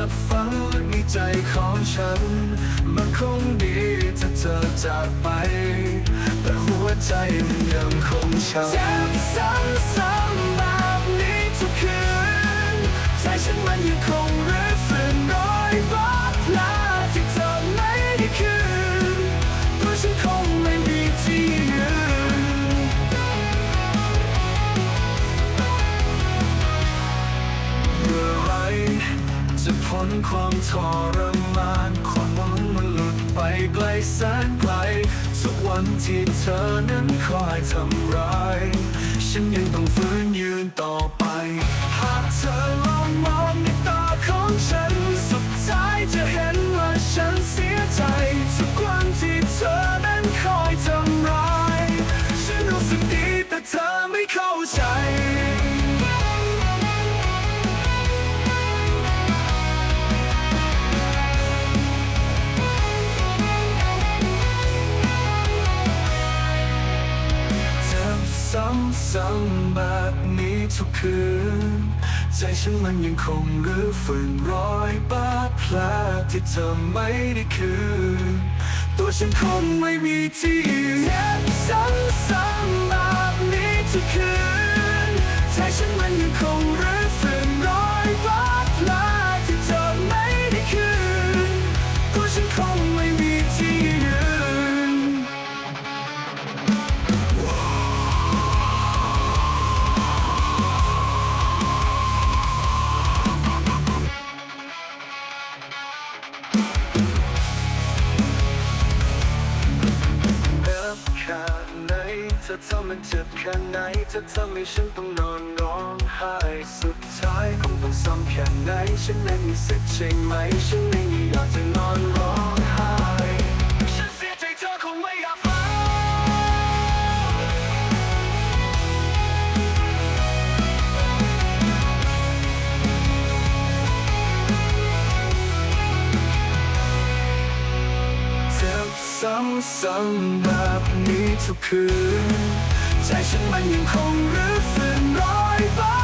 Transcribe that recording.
จ็บฝังลึกในใจของฉัน มันคงดีถ้าเธอจากไป แต่หัวใจมันยังคงช้ำเจ็บซ้ำ นความทรมานความหวังมันหลุดไปไกลแสนไกลสุกวันที่เธอนั้นคอยทำร้าย ฉันยังต้องฝืนยืนต่อไป ซ้ำแบบนี้ทุกคืน ใจฉันมันยังคงรื้อฟื้นรอยบาดแผลที่เธอไม่ได้คืน ตัวฉันคงไม่มีที่ยืนเจ็บซ้ำๆแบบนี้ทุกคืน ธอทำมันเจ็บแค่ไหนเธอทำให้ฉันต้องนอนร้องไห้สุดท้ายคงต้องซ้ำแค่ไหน ฉันไม่มีสิทธิ์ใช่ไหมฉันไม่อ ซ้ำๆแบบนี้ทุกคืน ใจฉันมันยังคงรื้อฟื้นรอยบา